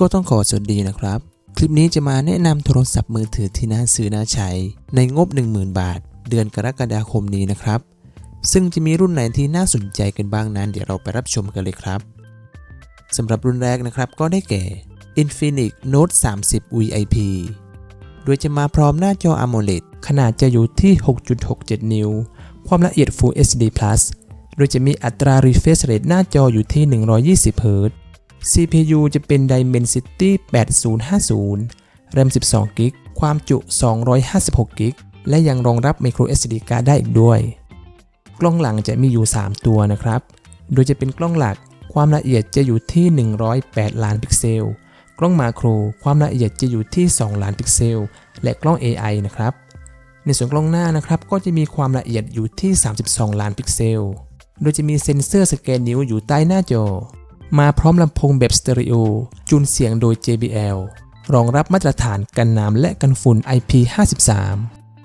ก็ต้องขอสวัสดีนะครับ คลิปนี้จะมาแนะนำโทรศัพท์มือถือที่น่าซื้อน่าใช้ ในงบ 10,000 บาท เดือนกรกฎาคมนี้นะครับ ซึ่งจะมีรุ่นไหนที่น่าสนใจกันบ้างนั้น เดี๋ยวเราไปรับชมกันเลยครับสำหรับรุ่นแรกนะครับก็ได้แก่ Infinix Note 30 VIP โดยจะมาพร้อมหน้าจอ AMOLED ขนาดจะอยู่ที่ 6.67 นิ้ว ความละเอียด Full HD Plus โดยจะมีอัตรา refresh rate หน้าจออยู่ที่ 120 Hz CPU จะเป็น Dimensity 8050 RAM 12 g b ความจุ 256 g b และยังรองรับ micro SD card ได้อีกด้วย กล้องหลังจะมีอยู่ 3 ตัวนะครับ โดยจะเป็นกล้องหลัก ความละเอียดจะอยู่ที่ 108 ล้านพิกเซล กล้องมาโคร ความละเอียดจะอยู่ที่ 2 ล้านพิกเซล และกล้อง AI นะครับ ในส่วนกล้องหน้านะครับ ก็จะมีความละเอียดอยู่ที่ 32 ล้านพิกเซล โดยจะมีเซ็นเซอร์สแกนนิ้วอยู่ใต้หน้าจอ มาพร้อมลำโพงแบบสเตอริโอจูนเสียงโดย JBL รองรับมาตรฐานกันน้ำและกันฝุ่น IP53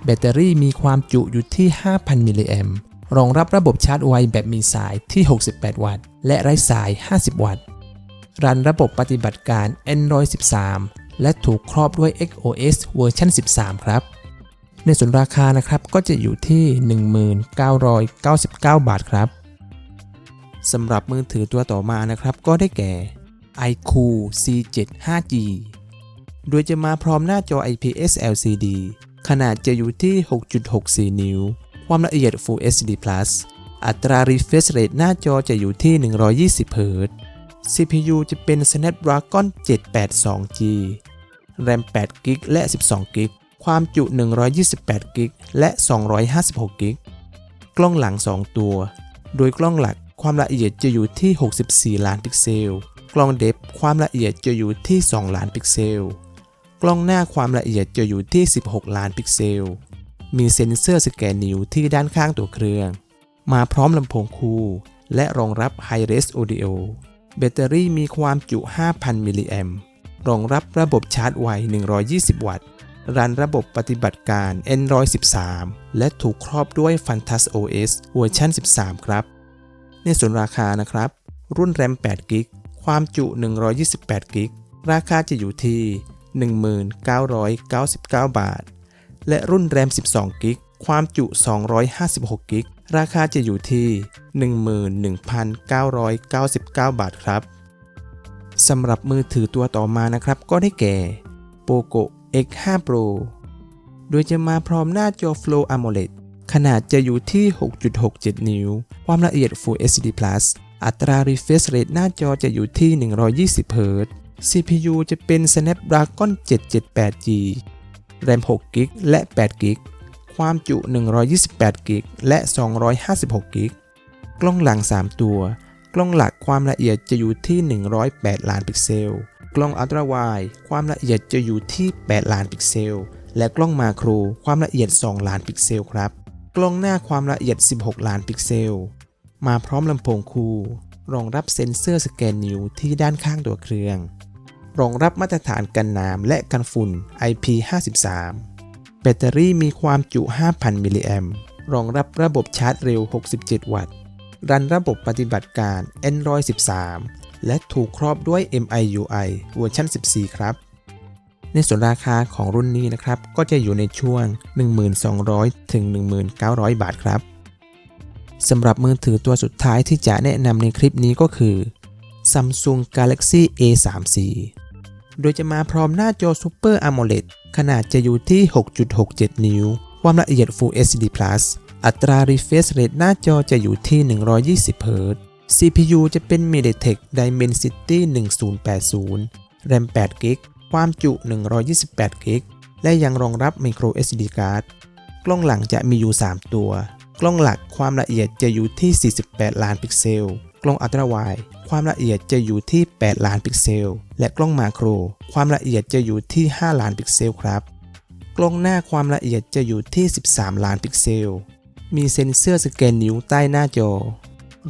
แบตเตอรี่มีความจุอยู่ที่ 5,000 มิลลิแอมป์รองรับระบบชาร์จไวแบบมีสายที่ 68 วัตต์ และไร้สาย 50 วัตต์ รันระบบปฏิบัติการ Android 13 และถูกครอบด้วย XOS เวอร์ชัน13 ครับ ในส่วนราคานะครับก็จะอยู่ที่ 1999 บาทครับ สำหรับมือถือตัวต่อมานะครับ ก็ได้แก่ iQOO C7 5G โดยจะมาพร้อมหน้าจอ IPS LCD ขนาดจะอยู่ที่ 6.64 นิ้ว ความละเอียด Full HD Plus อัตรา refresh rate หน้าจอจะอยู่ที่ 120 Hz CPU จะเป็น Snapdragon 782G RAM 8 g b และ 12 g b ความจุ 128 g b และ 256 g b กล้องหลัง 2 ตัว โดยกล้องหลัก ความละเอียดจะอยู่ที่ 64 ล้านพิกเซล กล้องเดฟความละเอียดจะอยู่ที่ 2 ล้านพิกเซล กล้องหน้าความละเอียดจะอยู่ที่ 16 ล้านพิกเซล มีเซ็นเซอร์สแกนนิ้วที่ด้านข้างตัวเครื่อง มาพร้อมลำโพงคู่ และรองรับ High Res Audio แบตเตอรี่มีความจุ 5,000 มิลลิแอมรองรับระบบชาร์จไว 120 วัตต์ รันระบบปฏิบัติการ Android 13 และถูกครอบด้วย Fantas OS เวอร์ชัน13 ครับ ในส่วนราคานะครับ รุ่น RAM 8 g b ความจุ 128 g b ราคาจะอยู่ที่ 1999 บาท และรุ่น RAM 12 g b ความจุ 256 g b ราคาจะอยู่ที่ 11,999 บาทครับสำหรับมือถือตัวต่อมานะครับ ก็ได้แก่ POCO X5 Pro โดยจะมาพร้อมหน้าจอ Flow AMOLED ขนาดจะอยู่ที่ 6.67 นิ้ว ความละเอียด Full HD Plus อัตรา refresh rate หน้าจอจะอยู่ที่ 120 Hz CPU จะเป็น Snapdragon 778G RAM 6 g b และ 8 g b ความจุ 128 g b และ 256 g b กล้องหลัง 3 ตัว กล้องหลักความละเอียดจะอยู่ที่ 108 ล้านพิกเซล กล้องอัลตราไวด์ความละเอียดจะอยู่ที่ 8 ล้านพิกเซล และกล้องมาโคร ความละเอียด 2 ล้านพิกเซลครับ กล้องหน้าความละเอียด 16 ล้านพิกเซล มาพร้อมลำโพงคู่ รองรับเซ็นเซอร์สแกนนิ้วที่ด้านข้างตัวเครื่อง รองรับมาตรฐานกันน้ำและกันฝุ่น IP53 แบตเตอรี่มีความจุ 5,000 มิลลิแอมป์รองรับระบบชาร์จเร็ว 67 วัตต์ รันระบบปฏิบัติการ Android 13 และถูกครอบด้วย MIUI เวอร์ชัน14 ครับ ในส่วนราคาของรุ่นนี้นะครับก็จะอยู่ในช่วง 1,200 ถึง 1,900 บาทครับสำหรับมือถือตัวสุดท้ายที่จะแนะนำในคลิปนี้ก็คือ Samsung Galaxy A34 โดยจะมาพร้อมหน้าจอ Super AMOLED ขนาดจะอยู่ที่ 6.67 นิ้ว ความละเอียด Full HD Plus อัตรา refresh rate หน้าจอจะอยู่ที่ 120 Hz CPU จะเป็น MediaTek Dimensity 1080 RAM 8 g b ความจุ 128 g b และยังรองรับ micro SD card กล้องหลังจะมีอยู่ 3 ตัว กล้องหลักความละเอียดจะอยู่ที่ 48 ล้านพิกเซล กล้องอัลตราไวด์ความละเอียดจะอยู่ที่ 8 ล้านพิกเซล และกล้องมาโคร ความละเอียดจะอยู่ที่ 5 ล้านพิกเซลครับ กล้องหน้าความละเอียดจะอยู่ที่ 13 ล้านพิกเซล มีเซ็นเซอร์สแกนนิ้วใต้หน้าจอ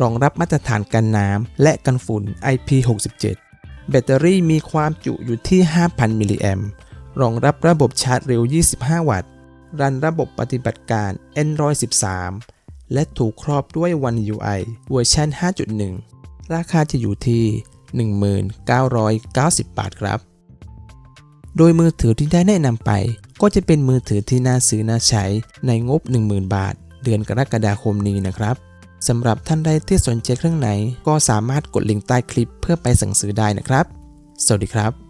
รองรับมาตรฐานกันน้ำและกันฝุ่น IP67 แบตเตอรี่มีความจุอยู่ที่ 5,000 มิลลิแอมรองรับระบบชาร์จเร็ว 25 วัตต์ รันระบบปฏิบัติการ Android 13 และถูกครอบด้วย One UI เวอร์ชัน5.1 ราคาจะอยู่ที่ 1990 บาทครับ โดยมือถือที่ได้แนะนำไป ก็จะเป็นมือถือที่น่าซื้อน่าใช้ในงบ 10,000 บาท เดือนกรกฎาคมนี้นะครับ สำหรับท่านใดที่สนใจเครื่องไหน ก็สามารถกดลิงก์ใต้คลิปเพื่อไปสั่งซื้อได้นะครับ สวัสดีครับ